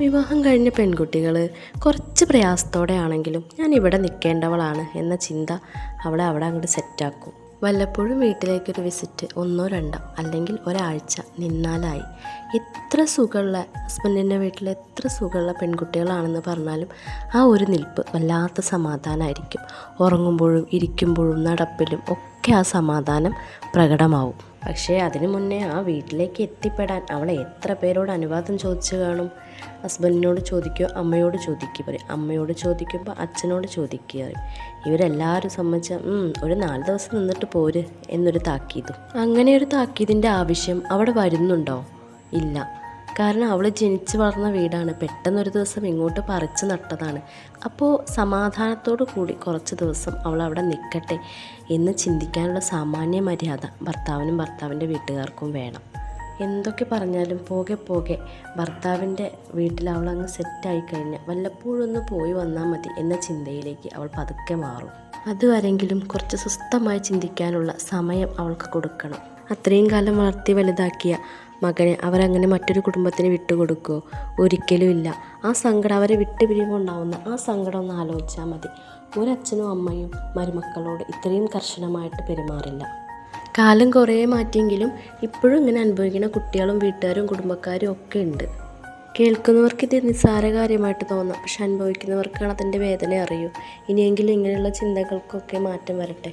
വിവാഹം കഴിഞ്ഞ പെൺകുട്ടികൾ കുറച്ച് പ്രയാസത്തോടെ ആണെങ്കിലും ഞാൻ ഇവിടെ നിൽക്കേണ്ടവളാണ് എന്ന ചിന്ത അവളെ അവിടെ അങ്ങോട്ട് സെറ്റാക്കും. വല്ലപ്പോഴും വീട്ടിലേക്കൊരു വിസിറ്റ് ഒന്നോ രണ്ടോ അല്ലെങ്കിൽ ഒരാഴ്ച നിന്നാലായി. എത്ര സുഖമുള്ള ഹസ്ബൻഡിന്റെ വീട്ടിൽ എത്ര സുഖമുള്ള പെൺകുട്ടികളാണെന്ന് പറഞ്ഞാലും ആ ഒരു നിൽപ്പ് വല്ലാത്ത സമാധാനമായിരിക്കും. ഉറങ്ങുമ്പോഴും ഇരിക്കുമ്പോഴും നടപ്പിലും ഒക്കെ ആ സമാധാനം പ്രകടമാവും. പക്ഷേ അതിനു മുന്നേ ആ വീട്ടിലേക്ക് എത്തിപ്പെടാൻ അവളെ എത്ര പേരോട് അനുവാദം ചോദിച്ചു കാണും? ഹസ്ബൻഡിനോട് ചോദിക്കുക അമ്മയോട് ചോദിക്കുക പറയും. അമ്മയോട് ചോദിക്കുമ്പോൾ അച്ഛനോട് ചോദിക്കുക പറയും. ഇവരെല്ലാവരും സംബന്ധിച്ച ഒരു നാല് ദിവസം നിന്നിട്ട് പോര് എന്നൊരു താക്കീതും. അങ്ങനെ ഒരു താക്കീതിന്റെ ആവശ്യം അവിടെ വരുന്നുണ്ടോ? ഇല്ല. കാരണം അവൾ ജനിച്ചു വളർന്ന വീടാണ്. പെട്ടെന്നൊരു ദിവസം ഇങ്ങോട്ട് പറിച്ചു നട്ടതാണ്. അപ്പോൾ സമാധാനത്തോടു കൂടി കുറച്ച് ദിവസം അവൾ അവിടെ നിൽക്കട്ടെ എന്ന് ചിന്തിക്കാനുള്ള സാമാന്യ മര്യാദ ഭർത്താവിനും ഭർത്താവിന്റെ വീട്ടുകാർക്കും വേണം. എന്തൊക്കെ പറഞ്ഞാലും പോകെ പോകെ ഭർത്താവിന്റെ വീട്ടിൽ അവൾ അങ്ങ് സെറ്റായി കഴിഞ്ഞാൽ വല്ലപ്പോഴും ഒന്ന് പോയി വന്നാൽ മതി എന്ന ചിന്തയിലേക്ക് അവൾ പതുക്കെ മാറും. അതുവരെങ്കിലും കുറച്ച് സ്വസ്ഥമായി ചിന്തിക്കാനുള്ള സമയം അവൾക്ക് കൊടുക്കണം. അത്രയും കാലം വളർത്തി വലുതാക്കിയ മകനെ അവരങ്ങനെ മറ്റൊരു കുടുംബത്തിന് വിട്ടുകൊടുക്കുമോ ഒരിക്കലും ഇല്ല. ആ സങ്കടം അവരെ വിട്ടു പിരിയുമ്പോൾ ഉണ്ടാവുന്ന ആ സങ്കടം ഒന്ന് ആലോചിച്ചാൽ മതി. ഒരച്ഛനും അമ്മയും മരുമക്കളോട് ഇത്രയും കർശനമായിട്ട് പെരുമാറില്ല. കാലം കുറേ മാറ്റിയെങ്കിലും ഇപ്പോഴും ഇങ്ങനെ അനുഭവിക്കുന്ന കുട്ടികളും വീട്ടുകാരും കുടുംബക്കാരും ഒക്കെ ഉണ്ട്. കേൾക്കുന്നവർക്ക് ഇത് നിസ്സാര കാര്യമായിട്ട് തോന്നാം. പക്ഷെ അനുഭവിക്കുന്നവർക്കാണ് അതിന്റെ വേദന അറിയൂ. ഇനിയെങ്കിലും ഇങ്ങനെയുള്ള ചിന്തകൾക്കൊക്കെ മാറ്റം വരട്ടെ.